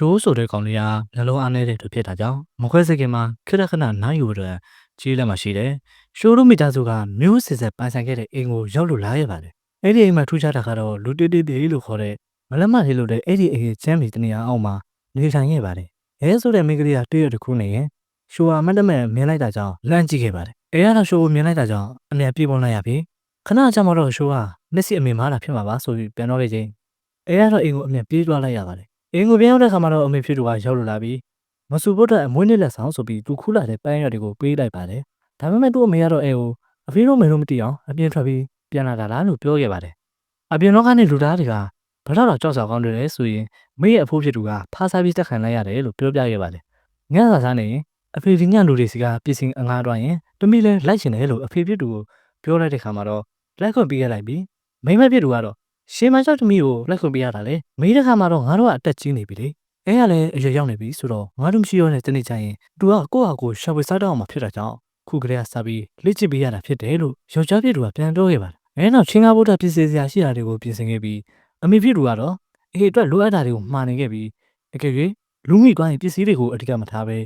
ရှိုးဆိုတဲ့ကောင်လေးကနှလုံးအားနေတဲ့သူဖြစ်တာကြောင့်မခွဲစိတ်ခင်မှာခက်ခဏနိုင်ယူတဲ့ကြီးလက်မှာရှိတယ်ရှိုးတို့မိသားစုကမျိုးစစ်ဆက်ပိုင်ဆိုင်ခဲ့တဲ့အိမ်ကိုရောက်လို့လာရပါတယ်အဲ့ဒီအိမ်မှာထူးခြားတာကတော့လူတေးတေးတေးလို့ခေါ်တဲ့မလက်မလေးလို့တဲ့အဲ့ဒီအိမ်ရဲ့ချမ်းမီတနေရာအောက်မှာနေထိုင်ခဲ့ပါတယ်အဲဆိုတဲ့မိန်းကလေးကတွေ့ရတစ်ခုနေရင်ရှိုးဟာမတ်တမဲ့မြင်လိုက်တာကြောင့်လန့်ကြည့်ခဲ့ပါတယ်အဲကတော့ရှိုးကိုမြင်လိုက်တာကြောင့်အမြန်ပြေးပေါ်လိုက်ရပြီခဏကြာမှတော့ရှိုးဟာမျက်စိအမေမားတာဖြစ်မှာပါဆိုပြီးပြန်တော့ခဲ့ချင်းအဲကတော့အိမ်ကိုအမြန်ပြေးသွားလိုက်ရပါတယ် အင်းကိုပြန်ရောက်တဲ့ခါမှာတော့အမေဖြစ်သူကရောက်လာပြီမဆူဖို့တဲ့အမွေးနေ့လက်ဆောင်ဆိုပြီးသူခူးလာတဲ့ပန်းရွက်တွေကိုပေးလိုက်ပါတယ်ဒါပေမဲ့သူ့အမေကတော့အဲကိုအဖေတို့မေတို့မသိအောင်အပြင်ထွက်ပြီးပြန်လာတာလားလို့ပြောခဲ့ပါတယ်အပြင်တော့ကနေလူသားတွေကဘလောက်တော့ကြောက်စရာကောင်းတယ်လဲဆိုရင်မေရဲ့အဖိုးဖြစ်သူကဖားစားပြီးတက်ခံလိုက်ရတယ်လို့ပြောပြခဲ့ပါတယ်ညစာစားနေရင်အဖေဒီညလူတွေစီကပြည်စင်အငားတော့ရင်တမီလဲလိုက်ရှင်တယ်လို့အဖေဖြစ်သူကိုပြောလိုက်တဲ့ခါမှာတော့လက်ခွင့်ပေးခဲ့လိုက်ပြီးမိမဖြစ်သူကတော့ ရှင်မကျောက်သမီးကိုလက်ခွင့်ပေးရတာလေမေးတဲ့ခါမှာတော့ငါတို့ကအတက်ကြီးနေပြီလေအဲကလည်းအရွယ်ရောက်နေပြီဆိုတော့ငါတို့မရှိရောနဲ့တနေ့ကျရင်သူကကိုယ့်ဟာကိုယ်ရှာဖွေစားတော့မှဖြစ်တာကြောင့်ခုကလေးကစပြီးလေ့ကျင့်ပေးရတာဖြစ်တယ်လို့ယောက်ျားဖြစ်သူကပြန်ပြောခဲ့ပါတယ်အဲနောက်ချင်းကားဗုဒ္ဓပြည်စေစရာရှိတာတွေကိုပြင်ဆင်ခဲ့ပြီးအမေဖြစ်သူကတော့အေးအတွက်လိုအပ်တာတွေကိုမှားနေခဲ့ပြီးအကယ်၍လူမိသွားရင်ပစ္စည်းတွေကိုအဓိကမထားပဲ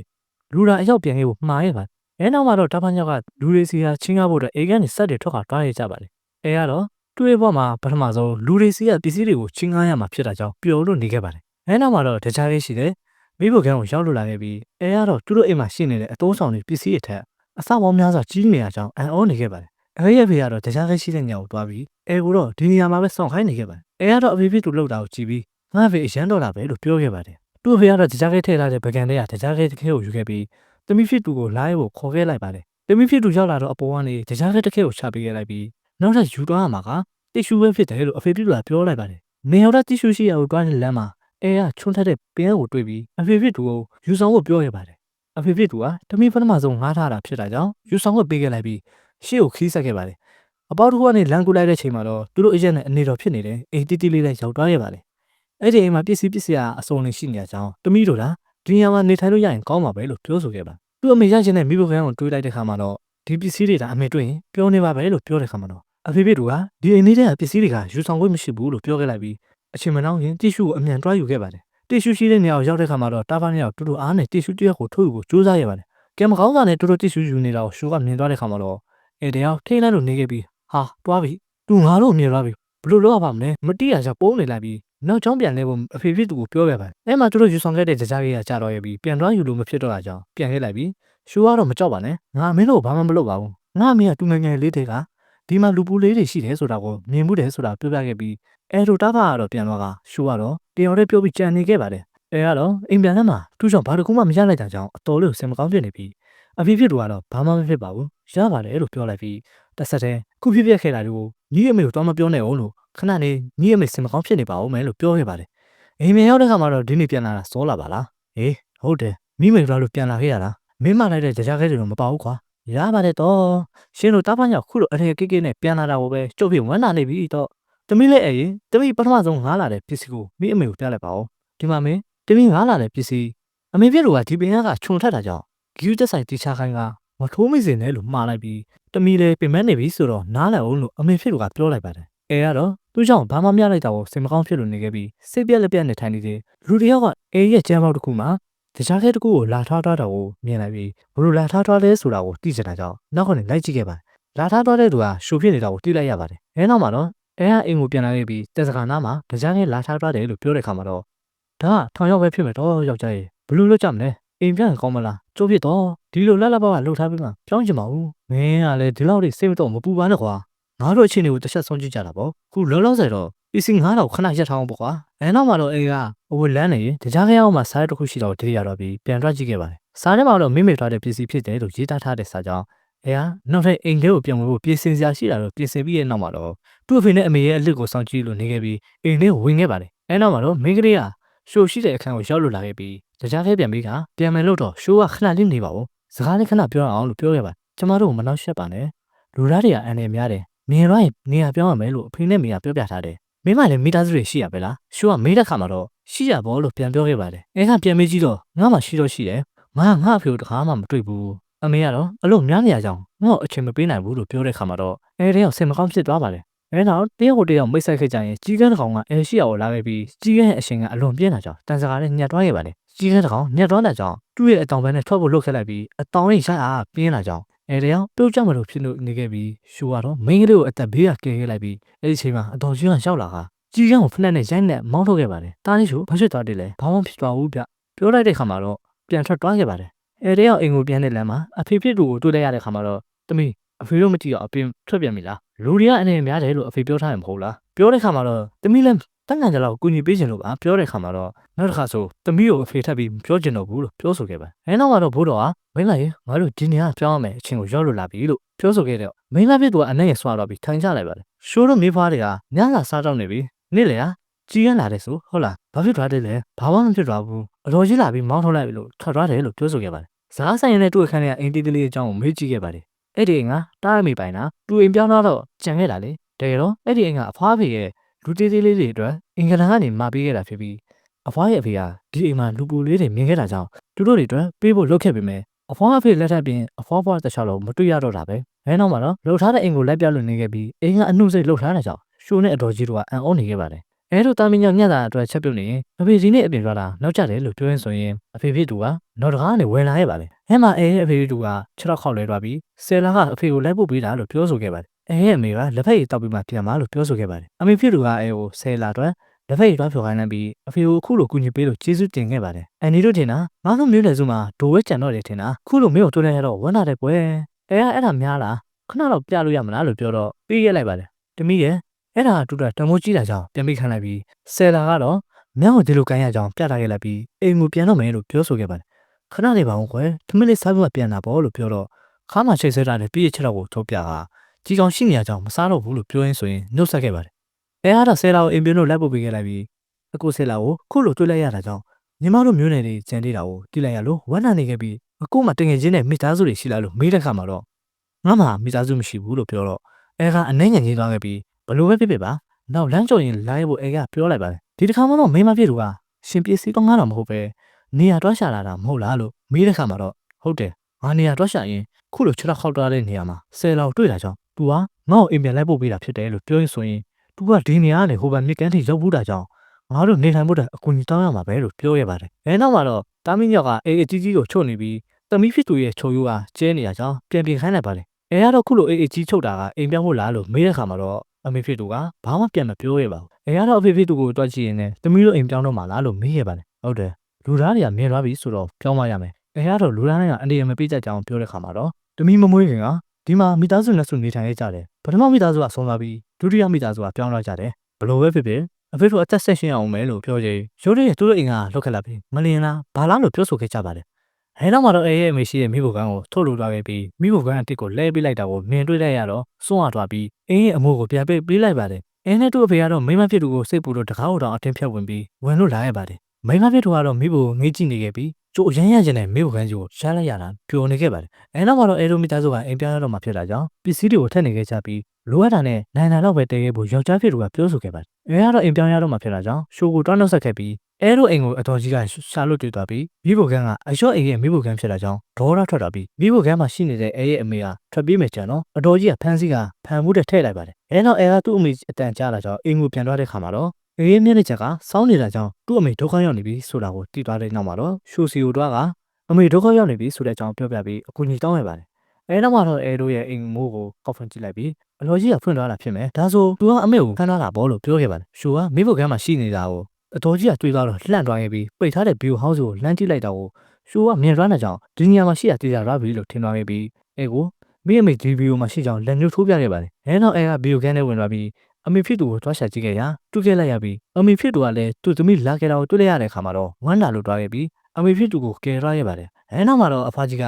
လူရာအရောက်ပြန်ခဲ့ဖို့မှားခဲ့ပါတယ်အဲနောက်မှာတော့တာဖန်ညောက်ကလူတွေစီဟာချင်းကားဗုဒ္ဓအေကနေစက်တွေထွက်ခါတွားရကြပါတယ်အဲကတော့ တွေ့ဘဝမှာပထမဆုံးလူတွေစီကပစ္စည်းတွေကိုချင်းကားရမှာဖြစ်တာကြောင့်ပျော်လို့နေခဲ့ပါတယ်။အဲနောက်မှာတော့တခြားလေးရှိတယ်။မိဖို့ကန်းကိုရောက်လို့လာခဲ့ပြီးအဲကတော့သူတို့အိမ်မှာရှိနေတဲ့အသုံးဆောင်တွေပစ္စည်းတွေထက်အစပေါင်းများစွာကြီးနေတာကြောင့်အံ့ဩနေခဲ့ပါတယ်။အဲရဲ့ဖေကတော့တခြားလေးရှိတဲ့ညောင်ကိုတွားပြီးအဲကိုတော့ဒီနေရာမှာပဲစောင့်ခိုင်းနေခဲ့ပါတယ်။အဲကတော့အဖေဖေသူ့လောက်တာကိုကြည့်ပြီးငါဖေအရန်တော့တာပဲလို့ပြောခဲ့ပါတယ်။သူ့အဖေကတော့တခြားလေးထည့်ထားတဲ့ပကံတွေကတခြားလေးတစ်ခဲကိုယူခဲ့ပြီးတမိဖြစ်သူကိုလာရဲဖို့ခေါ်ခဲ့လိုက်ပါတယ်။တမိဖြစ်သူရောက်လာတော့အပေါ်ကနေတခြားလေးတစ်ခဲကိုချပေးခဲ့လိုက်ပြီး နောက်ထပ်ယူသွားရမှာကတီရှူပဲဖြစ်တယ်လို့အဖေပြူလာပြောလိုက်ပါတယ်။နေရောက်တဲ့တီရှူရှိရာကိုတွားတဲ့လမ်းမှာအဲကချွန်းထက်တဲ့ပင်းကိုတွေ့ပြီးအဖေပြူကိုယူဆောင်ဖို့ပြောခဲ့ပါတယ်။အဖေပြူကတမီပထမဆုံးငားထားတာဖြစ်တာကြောင့်ယူဆောင်ဖို့ပေးခဲ့လိုက်ပြီးရှေ့ကိုခီးဆက်ခဲ့ပါတယ်။အပေါတစ်ခုကနေလမ်းကူလိုက်တဲ့ချိန်မှာတော့သူတို့အရက်နဲ့အနေတော်ဖြစ်နေတဲ့အိမ်တီတီလေးနဲ့ရောက်သွားခဲ့ပါတယ်။အဲ့ဒီအိမ်မှာပစ္စည်းပစ္စည်းအစုံလေးရှိနေကြကြောင်းတမီတို့လားဒီညမှာနေထိုင်လို့ရရင်ကောင်းပါပဲလို့ပြောဆိုခဲ့ပါ။သူ့အမေရချင်းနဲ့မိဘခန်းကိုတွေးလိုက်တဲ့ခါမှာတော့ ဒီပစ္စည်းတွေဒါအမေတွေ့ရင်ပြောနေပါပဲလို့ပြောတဲ့ခါမှာတော့အဖေဖေတို့ကဒီအိမ်လေးထဲကပစ္စည်းတွေကယူဆောင်ခွင့်မရှိဘူးလို့ပြောခဲ့လိုက်ပြီးအချိန်မနှောင်းရင်တီရှူကိုအမြန်တွားယူခဲ့ပါတယ်တီရှူရှိတဲ့နေရာကိုရောက်တဲ့ခါမှာတော့တာဖားနေရာကိုတူတူအားနဲ့တီရှူတစ်ရက်ကိုထုတ်ယူဖို့ကြိုးစားရပါတယ်ကဲမကောင်းတာနဲ့တူတူတီရှူယူနေတာကိုရှူကမြင်သွားတဲ့ခါမှာတော့အဲတယောက်ထိတ်လိုက်လို့နေခဲ့ပြီးဟာတွားပြီသူငါတို့မြင်သွားပြီဘလို့လောက်ပါမလဲမတိရကြပုံးနေလိုက်ပြီးနောက်ချောင်းပြန်လဲဖို့အဖေဖေသူကိုပြောပြပါတယ်အဲမှာသူတို့ယူဆောင်ခဲ့တဲ့ကြကြကြီးကကြာတော့ရပြီးပြန်တွားယူလို့မဖြစ်တော့တာကြောင့်ပြန်ခဲ့လိုက်ပြီး ရှူကတော့မကြောက်ပါနဲ့ငါမင်းတို့ဘာမှမလုပ်ပါဘူးငါအမေကတူငယ်ငယ်လေးတွေကဒီမှာလူပူလေးတွေရှိတယ်ဆိုတာကိုမြင်မှုတယ်ဆိုတာပြောပြခဲ့ပြီးအဲဒိုတာဘာကတော့ပြန်တော့ကရှိုးကတော့တင်ရော်လေးပြောပြီးကြံနေခဲ့ပါတယ်အဲကတော့အိမ်ပြန်လာမှသူ့ကြောင့်ဘာတကူမှမရလိုက်တာကြောင့်အတော်လေးစင်မကောင်းဖြစ်နေပြီးအဖေဖြစ်သူကတော့ဘာမှမဖြစ်ပါဘူးရပါတယ်လို့ပြောလိုက်ပြီးတစ်ဆက်တည်းခုဖြစ်ပြခဲ့တာတွေကိုညီအမေကိုတော့မပြောနဲ့အောင်လို့ခဏနေညီအမေစင်မကောင်းဖြစ်နေပါဦးမယ်လို့ပြောခဲ့ပါတယ်အိမ်ပြန်ရောက်တဲ့ခါမှာတော့ဒီနေ့ပြန်လာတာစောလာပါလားအေးဟုတ်တယ်မိမေတို့လို့ပြန်လာခဲ့ရတာ မင်းမလိုက်တဲ့ကြားခဲတွေတော့မပါဘူးကွာရပါတယ်တော့ရှင်တို့တားပန်းကြောင့်ခုလိုအထည်ကိကိနဲ့ပြန်လာတာကိုပဲကျုပ်ဖြစ်ဝမ်းနာနေပြီတော့တမီးလည်းအဲ့ရင်တမီးပထမဆုံးငားလာတဲ့ပစ္စည်းကိုမိအမေကိုပြလိုက်ပါဦးဒီမှာမင်းတမီးငားလာတဲ့ပစ္စည်းအမေပြည့်တို့ကဒီပင်ကခြုံထက်တာကြောင့်ဂီယူတက်ဆိုင်တီချာခိုင်းကမထိုးမိစေနဲ့လို့မှားလိုက်ပြီးတမီးလည်းပင်မနေပြီဆိုတော့နားလည်အောင်လို့အမေဖြစ်တို့ကပြောလိုက်ပါတယ်အဲကတော့သူ့ကြောင့်ဘာမှမရလိုက်တာကိုစင်မကောင်းဖြစ်လို့နေခဲ့ပြီးစိတ်ပြက်လက်ပြက်နဲ့ထိုင်နေသေးလူတယောက်ကအေးရဲ့ကျမ်းပေါက်တစ်ခုမှာ တခြားခဲတစ်ခုကိုလာထားထားတာကိုမြင်လိုက်ပြီးဘလို့လာထားထားလဲဆိုတာကိုသိချင်တာကြောင့်နောက်ကနေလိုက်ကြည့်ခဲ့ပါတယ်လာထားသွားတဲ့သူကရှိုဖြစ်နေတာကိုသိလိုက်ရပါတယ်အဲနောက်မှာတော့အဲဟာအိမ်ကိုပြန်လာခဲ့ပြီးတက်စကာနားမှာတခြားခဲလာထားသွားတယ်လို့ပြောတဲ့ခါမှာတော့ဒါကထောင်ရောက်ပဲဖြစ်မယ်တော့ယောက်ျားရေဘလို့လွတ်ကြမလဲအိမ်ပြန်ကောင်းမလားကျိုးဖြစ်တော့ဒီလိုလက်လက်ပါကလှုပ်ထားပြီးမှပြောင်းချင်ပါဘူးမင်းကလည်းဒီလောက်ထိစိတ်မတော့မပူပါနဲ့ကွာငါတို့အချင်းတွေကိုတစ်ချက်ဆုံးကြည့်ကြတာပေါ့ခုလောလောဆယ်တော့ပစ္စည်း9000ခဏရက်ထားအောင်ပေါ့ကွာ အဲနောက်မှာတော့အိမ်ကအဝလန်းနေရင်တကြားခဲအောင်မှာစားရတစ်ခုရှိတော့တတိယတော့ပြီးပြန်တွက်ကြည့်ခဲ့ပါတယ်စားထဲမှာတော့မိမိထားတဲ့ပစ္စည်းဖြစ်တယ်လို့ရေးသားထားတဲ့စာကြောင်းအဲဟာနောက်ထပ်အိမ်ထဲကိုပြန်ဝင်ဖို့ပြင်ဆင်စရာရှိတာတော့ပြင်ဆင်ပြီးရဲ့နောက်မှာတော့သူ့အဖေနဲ့အမေရဲ့အလစ်ကိုစောင့်ကြည့်လို့နေခဲ့ပြီးအိမ်ထဲကိုဝင်ခဲ့ပါတယ်အဲနောက်မှာတော့မိန်းကလေးကရှိုးရှိတဲ့အခန်းကိုရောက်လို့လာခဲ့ပြီးတကြားခဲပြန်ပြီးကပြန်မယ်လို့တော့ရှိုးကခဏလေးနေပါဦးစကားလေးခဏပြောအောင်လို့ပြောခဲ့ပါကျမတို့ကမနှောက်ရှက်ပါနဲ့လူသားတွေကအန်နေများတယ်မြင်လိုက်နေရာပြောင်းရမယ်လို့အဖေနဲ့မေကပြောပြထားတယ် မင်းမလည်းမိသားစုတွေရှိရပဲလားရှိုးကမေးတဲ့ခါမှာတော့ရှိရဘောလို့ပြန်ပြောခဲ့ပါတယ်အဲကပြန်မေးကြည့်တော့ငါမှရှိတော့ရှိတယ်ငါငါအဖေကိုတခါမှမတွေ့ဘူးအမေကတော့အလို့များနေရကြောင်းငါ့ကိုအချိန်မပေးနိုင်ဘူးလို့ပြောတဲ့ခါမှာတော့အဲတဲ့ရောက်စင်မကောင်းဖြစ်သွားပါတယ်အဲနောက်တယောက်ကိုတယောက်မိတ်ဆက်ခဲ့ကြရင်ကြီးကန်းတစ်ကောင်ကအဲရှိအောင်လာခဲ့ပြီးကြီးကန်းရဲ့အရှင်ကအလွန်ပြင်းလာကြောင်းတန်စကားနဲ့ညှက်တွားခဲ့ပါတယ်ကြီးကန်းတစ်ကောင်ညှက်တွားတဲ့ကြောင်းသူ့ရဲ့အတောင်ပန်းနဲ့ထွက်ဖို့လှုပ်ခဲ့လိုက်ပြီးအတောင်ရင်ရိုက်အားပြင်းလာကြောင်း အဲတယောက်ပြုတ်ကြမလို့ဖြစ်လို့နေခဲ့ပြီးရှိုးကတော့မိန်းကလေးကိုအသက်ဘေးကကယ်ခဲ့လိုက်ပြီးအဲဒီချိန်မှာအတော်ကြီးကရောက်လာတာကြီးကန်းကိုဖက်နဲ့ရိုက်နဲ့မောင်းထုတ်ခဲ့ပါတယ်တားလေးချိုဘာဖြစ်သွားတယ်လဲဘာမှဖြစ်သွားဘူးဗျပြောလိုက်တဲ့ခါမှာတော့ပြန်ထွက်သွားခဲ့ပါတယ်အဲတယောက်အိမ်ကိုပြန်တဲ့လမ်းမှာအဖေဖြစ်သူကိုတွေ့လိုက်ရတဲ့ခါမှာတော့တမီး အဖေတို့မကြည့်တော့အပြင်ထွက်ပြန်ပြီလားလူတွေကအနေနဲ့များတယ်လို့အဖေပြောထားရင်မဟုတ်လားပြောတဲ့ခါမှာတော့တမီးလည်းတန်ကန်ကြလောက်ကူညီပေးခြင်းလို့ပါပြောတဲ့ခါမှာတော့နောက်တစ်ခါဆိုတမီးကိုအဖေထပ်ပြီးမပြောချင်တော့ဘူးလို့ပြောဆိုခဲ့ပါအဲနောက်မှာတော့ဘိုးတော်ကမင်းလာရေငါတို့ဒီနေရာပြောင်းရမယ်အချင်းကိုရောက်လို့လာပြီလို့ပြောဆိုခဲ့တော့မင်းလာပြစ်သူကအနဲ့ရဆွာတော့ပြီးထိုင်ကြလိုက်ပါတယ်ရှိုးတို့မိဖွားတွေကညစာစားတော့နေပြီနေ့လေဟာကြီးရန်လာတယ်ဆိုဟုတ်လားဘာဖြစ်သွားတယ်လဲဘာမှမဖြစ်သွားဘူးအတော်ကြီးလာပြီးမောင်းထုတ်လိုက်ပြီလို့ထွက်သွားတယ်လို့ပြောဆိုခဲ့ပါတယ်ဇားဆိုင်ရတဲ့တွေ့ခန်းထဲကအင်တီတလေးအကြောင်းကိုမေးကြည့်ခဲ့ပါတယ် အဲ့ဒီအိမ်ကတားရမိပိုင်တာသူအိမ်ပြောင်းတော့ကြံခဲ့တာလေတကယ်တော့အဲ့ဒီအိမ်ကအဖွားဖေရဲ့လူတေးသေးလေးတွေအတွက်အင်္ဂလန်ကနေမှာပေးခဲ့တာဖြစ်ပြီးအဖွားရဲ့အဖေကဒီအိမ်မှာလူပူလေးတွေမြင်ခဲ့တာကြောင့်သူတို့တွေအတွက်ပေးဖို့လုပ်ခဲ့ပေမဲ့အဖွားအဖေလက်ထပ်ပြင်အဖွားဖွားတစ်ခြားလုံးမတွေ့ရတော့တာပဲအဲနောက်မှာတော့လှုပ်ထားတဲ့အိမ်ကိုလိုက်ပြလို့နေခဲ့ပြီးအိမ်ကအနှုတ်စိတ်လှုပ်ထားတဲ့ကြောင့်ရှိုးနဲ့အတော်ကြီးတို့ကအံ့ဩနေခဲ့ပါတယ် အဲတို့တာမင်းညညတာအတွက်ချက်ပြုတ်နေရင်အဖေဒီနေ့အပြင်သွားတာနောက်ကျတယ်လို့ပြောရင်ဆိုရင်အဖေဖြစ်သူကနောက်တကားကနေဝင်လာခဲ့ပါလေအဲမှာအဲရဲ့အဖေဖြစ်သူက6တော့ခောက်လဲသွားပြီးဆယ်လာကအဖေကိုလိုက်ဖို့ပေးတာလို့ပြောဆိုခဲ့ပါတယ်အဲရဲ့အမေကလက်ဖက်ရည်တောက်ပြီးမှပြန်มาလို့ပြောဆိုခဲ့ပါတယ်အမေဖြစ်သူကအဲကိုဆယ်လာအတွက်လက်ဖက်ရည်တွားဖြော်ခိုင်းလိုက်ပြီးအဖေကိုအခုလိုကူညီပေးလို့ကျေးဇူးတင်ခဲ့ပါတယ်အန်ဒီတို့ထင်တာငါတို့မျိုးနယ်စုမှာဒိုဝဲကြံတော့တယ်ထင်တာအခုလိုမျိုးကိုတွေ့နေရတော့ဝမ်းသာတယ်ကွယ်အဲကအဲ့ဒါများလားခဏတော့ပြလို့ရမလားလို့ပြောတော့ပြီးခဲ့လိုက်ပါတယ်တမီးရဲ့ အဲ့ဒါတူတာတမိုးကြီးတာကြောင့်ပြန်ပြီးခံလိုက်ပြီးဆယ်လာကတော့မြောင်းကိုဒီလိုကန်ရကြောင်းပြတာခဲ့လိုက်ပြီးအိမ်ကိုပြန်တော့မယ်လို့ပြောဆိုခဲ့ပါတယ်ခဏနေပါဦးကွယ်ထမင်းလေးစားပြီးမှပြန်လာပေါ့လို့ပြောတော့ခါမှချိတ်ဆွဲထားတဲ့ပြည့်ချက်တော့ကိုထုတ်ပြတာကြီးကောင်ရှိနေရကြောင်းမစားတော့ဘူးလို့ပြောရင်းဆိုရင်နှုတ်ဆက်ခဲ့ပါတယ်အဲအားတော့ဆယ်လာကိုအိမ်ပြင်းတို့လိုက်ပို့ပေးခဲ့လိုက်ပြီးအကိုဆယ်လာကိုခုလိုတွေ့လိုက်ရတာကြောင့်ညီမတို့မျိုးနယ်တွေကြံသေးတာကိုတိလိုက်ရလို့ဝမ်းနာနေခဲ့ပြီးအကိုမှတငယ်ချင်းနဲ့မိသားစုတွေရှိလာလို့မေးတဲ့ခါမှာတော့ငါမှမိသားစုမရှိဘူးလို့ပြောတော့အဲကအနှဲငယ်ကြီးသွားခဲ့ပြီး ဘလို့ပဲဖြစ်ဖြစ်ပါနောက်လမ်းကြုံရင်လာရဖို့အဲကပြောလိုက်ပါတယ်ဒီတစ်ခါမှတော့မိမဖြစ်သူကရှင်ပစ္စည်းကောင်းကားတော့မဟုတ်ပဲနေရာတွားရှာလာတာမဟုတ်လားလို့မေးတဲ့ခါမှာတော့ဟုတ်တယ်ငါနေရာတွားရှာရင်ခုလိုခြေထောက်ခောက်ထားတဲ့နေရာမှာဆယ်လောက်တွေ့တာကြောင့် तू ကငါ့ကိုအိမ်ပြန်လိုက်ပို့ပေးတာဖြစ်တယ်လို့ပြောရင်ဆိုရင် तू ကဒီနေရာကနေဟိုဘက်မြစ်ကမ်းထိရောက်ဘူးတာကြောင့်ငါတို့နေထိုင်ဖို့တဲ့အကူအညီတောင်းရမှာပဲလို့ပြောရပါတယ်အဲနောက်မှာတော့တာမင်းညောက်ကအေးအေးကြီးကြီးကိုချုပ်နေပြီးတမီးဖြစ်သူရဲ့ချိုယိုးကကျဲနေတာကြောင့်ပြန်ပြင်ခိုင်းလိုက်ပါတယ်အဲကတော့ခုလိုအေးအေးကြီးချုပ်တာကအိမ်ပြောင်းဖို့လားလို့မေးတဲ့ခါမှာတော့ အမေဖြစ်သူကဘာမှပြန်မပြောရပါဘူးအဲကတော့အဖေဖြစ်သူကိုတွက်ကြည့်ရင်လည်းတမီးတို့အိမ်ပြောင်းတော့မှာလားလို့မေးရပါတယ်ဟုတ်တယ်လူသားတွေကမြင်သွားပြီဆိုတော့ပြောင်းမရမယ်အဲကတော့လူသားတွေကအန်ဒီရမပေးကြကြအောင်ပြောတဲ့ခါမှာတော့တမီးမမွေးခင်ကဒီမှာမိသားစုနဲ့စုနေထိုင်ရကြတယ်ပထမမိသားစုကဆုံးသွားပြီးဒုတိယမိသားစုကပြောင်းသွားကြတယ်ဘလို့ပဲဖြစ်ဖြစ်အဖေတို့အသက်ဆက်ရှင်အောင်မယ်လို့ပြောကြရိုးရဲသူတို့အိမ်ကလောက်ခက်လာပြီးမလင်လားဘာလားလို့ပြောဆိုခဲ့ကြပါတယ် အဲနောက်မှာတော့အဲရဲ့အမေရှိတဲ့မိဖို့ကန်းကိုထုတ်လို့သွားခဲ့ပြီးမိဖို့ကန်းအစ်စ်ကိုလဲပေးလိုက်တာကိုမြင်တွေ့လိုက်ရတော့စွန့်ရသွားပြီးအင်းရဲ့အမိုးကိုပြန်ပေးပေးလိုက်ပါတယ်အင်းနဲ့သူ့အဖေကတော့မိမဖြစ်သူကိုစိတ်ပူလို့တကားကိုတောင်အတင်းဖြတ်ဝင်ပြီးဝင်လို့လာရပါတယ်မိမဖြစ်သူကတော့မိဖို့ကိုငေးကြည့်နေခဲ့ပြီး ကျိုးအရန်ရကျင်တဲ့မိဖို့ကန်းကြီးကိုရှားလိုက်ရတာပျော်နေခဲ့ပါတယ်အဲနောက်မှာတော့အဲဒိုမီတာဆိုကအိမ်ပြောင်းရတော့မှဖြစ်တာကြောင့်ပစ္စည်းတွေကိုထည့်နေခဲ့ကြပြီးလိုအပ်တာနဲ့နိုင်နိုင်တော့ပဲတည်ခဲ့ဖို့ယောက်ျားဖြစ်သူကပြောဆိုခဲ့ပါတယ်အဲကတော့အိမ်ပြောင်းရတော့မှဖြစ်တာကြောင့်ရှိုးကိုတွန်းနှုတ်ဆက်ခဲ့ပြီးအဲတို့အိမ်ကိုအတော်ကြီးကရှာလို့တွေ့သွားပြီးမိဖို့ကန်းကအလျှော့အိမ်ရဲ့မိဖို့ကန်းဖြစ်တာကြောင့်ဒေါရထွက်သွားပြီးမိဖို့ကန်းမှာရှိနေတဲ့အဲရဲ့အမေကထွက်ပြေးမယ်ကြံတော့အတော်ကြီးကဖမ်းဆီးကဖမ်းမှုတဲ့ထည့်လိုက်ပါတယ်အဲနောက်အဲကသူ့အမေအတန်ကြားလာကြောင်းအိမ်ကိုပြန်သွားတဲ့ခါမှာတော့ အေးရဲ့မျက်နှာချက်ကစောင်းနေတာကြောင့်သူ့အမေဒုက္ခရောက်နေပြီဆိုတာကိုသိသွားတဲ့နောက်မှာတော့ရှူစီကိုတွားကအမေဒုက္ခရောက်နေပြီဆိုတဲ့အကြောင်းပြောပြပြီးအကူအညီတောင်းရပါတယ်အဲနောက်မှာတော့အဲတို့ရဲ့အိမ်မိုးကိုကောက်ဖွင့်ကြည့်လိုက်ပြီးအလော်ကြီးကဖွင့်သွားတာဖြစ်မယ်ဒါဆိုသူကအမေကိုခန်းထားတာပေါ့လို့ပြောခဲ့ပါတယ်ရှူကမိဖို့ကန်းမှာရှိနေတာကိုအတော်ကြီးကတွေးသွားတော့လှန့်သွားခဲ့ပြီးပိတ်ထားတဲ့ဘီယိုဟောင်းကိုလှမ်းကြည့်လိုက်တော့ရှူကမြင်ရတဲ့ကြောင့်ဒီနေရာမှာရှိရတေးကြရပြီလို့ထင်သွားခဲ့ပြီးအဲကိုမိအမေဒီဘီယိုမှာရှိကြောင်းလက်ညှိုးထိုးပြခဲ့ပါတယ်အဲနောက်အဲကဘီယိုကန်းထဲဝင်သွားပြီး အမေဖြစ်သူကိုတွားရှာကြည့်ခဲ့ရာတွေ့ခဲ့လိုက်ရပြီးအမေဖြစ်သူကလည်းသူ့သမီးလာခဲ့တာကိုတွေ့လိုက်ရတဲ့အခါမှာတော့ဝမ်းလာလို့တွားခဲ့ပြီးအမေဖြစ်သူကိုကယ်ရခဲ့ပါတယ်အဲနောက်မှာတော့အဖကြီးက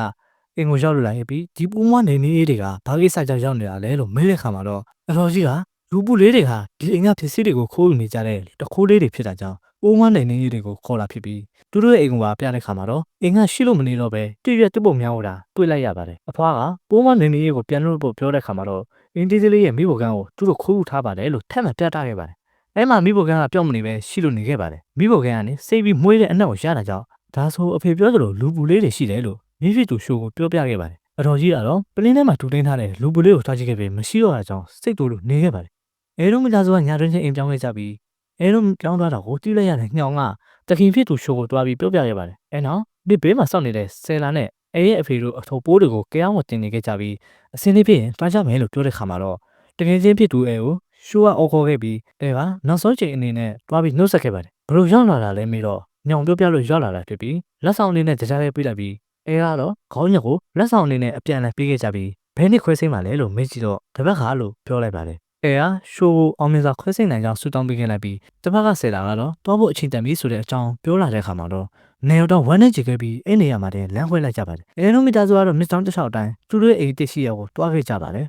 အင်ကိုရောက်လို့လာခဲ့ပြီးဒီပူမွားနေနေတွေကဘာကိစ္စကြောင့်ရောက်နေတာလဲလို့မေးတဲ့အခါမှာတော့အတော်ကြီးကလူပူလေးတွေကဒီအိမ်ကပစ္စည်းတွေကိုခိုးယူနေကြတဲ့တခိုးလေးတွေဖြစ်တာကြောင့်ပူမွားနေနေတွေကိုခေါ်လာဖြစ်ပြီးသူတို့ရဲ့အိမ်ကပါပြတဲ့ခါမှာတော့အိမ်ကရှိလို့မနေတော့ပဲတည့်ရက်တပုတ်များဟောတာတွေ့လိုက်ရပါတယ်အဖွားကပူမွားနေနေကိုပြန်လို့ပြောတဲ့ခါမှာတော့ အင်းဒီဒီလေးရဲ့မိဘကန်းကိုသူတို့ခိုးယူထားပါတယ်လို့ထပ်မံပြတာခဲ့ပါတယ်အဲမှာမိဘကန်းကပြောင်းမနေပဲရှိလို့နေခဲ့ပါတယ်မိဘကန်းကနေစိတ်ပြီးမွေးတဲ့အနက်ကိုရတာကြောင့်ဒါဆိုအဖေပြောသလိုလူပူလေးတွေရှိတယ်လို့မိဖြစ်သူရှိုးကိုပြောပြခဲ့ပါတယ်အတော်ကြီးကတော့ပလင်းထဲမှာတူတင်းထားတဲ့လူပူလေးကိုထားကြည့်ခဲ့ပြီးမရှိတော့တာကြောင့်စိတ်တူလို့နေခဲ့ပါတယ်အဲတို့မိသားစုကညာတွင်းချင်းအိမ်ပြောင်းခဲ့ကြပြီးအဲတို့ပြောင်းသွားတာကိုတီးလိုက်ရတဲ့ညောင်ကတခင်ဖြစ်သူရှိုးကိုတွားပြီးပြောပြခဲ့ပါတယ်အဲနောက်ဒီဘေးမှာစောင့်နေတဲ့ဆယ်လာနဲ့ အဲရဲ့အဖေတို့အထုပ်ပိုးတွေကိုကြောင်းမတင်နေခဲ့ကြပြီးအစင်းလေးဖြစ်ရင်တွားကြမယ်လို့ပြောတဲ့ခါမှာတော့တကယ်ချင်းဖြစ်သူအဲကိုရှိုးကအော်ခေါ်ခဲ့ပြီးအဲကနောက်ဆုံးချိန်အနေနဲ့တွားပြီးနှုတ်ဆက်ခဲ့ပါတယ်ဘလို့ရောက်လာတာလဲမေးတော့ညောင်ပြောပြလို့ရောက်လာတာဖြစ်ပြီးလက်ဆောင်လေးနဲ့ကြားရဲပေးလိုက်ပြီးအဲကတော့ခေါင်းညက်ကိုလက်ဆောင်လေးနဲ့အပြန်အလှန်ပေးခဲ့ကြပြီးဘယ်နှစ်ခွဲစိမ့်ပါလဲလို့မေးကြည့်တော့တပတ်ခါလို့ပြောလိုက်ပါတယ်အဲကရှိုးကိုအောင်မြင်စွာခွဲစိမ့်နိုင်ကြောင်းဆူတောင်းပေးခဲ့လိုက်ပြီးတပတ်ကဆယ်လာကတော့တွားဖို့အချိန်တန်ပြီဆိုတဲ့အကြောင်းပြောလာတဲ့ခါမှာတော့နေတော့ဝမ်းနဲ့ကြည့်ခဲ့ပြီးအဲ့နေရာမှာတည်းလမ်းခွဲလိုက်ကြပါတယ်အဲလိုမီတာဆိုကတော့မစ္စတောင်းတစ်ချောက်တိုင်းသူတို့ရဲ့အိမ်တစ်ရှိရကိုတွားခဲ့ကြပါတယ်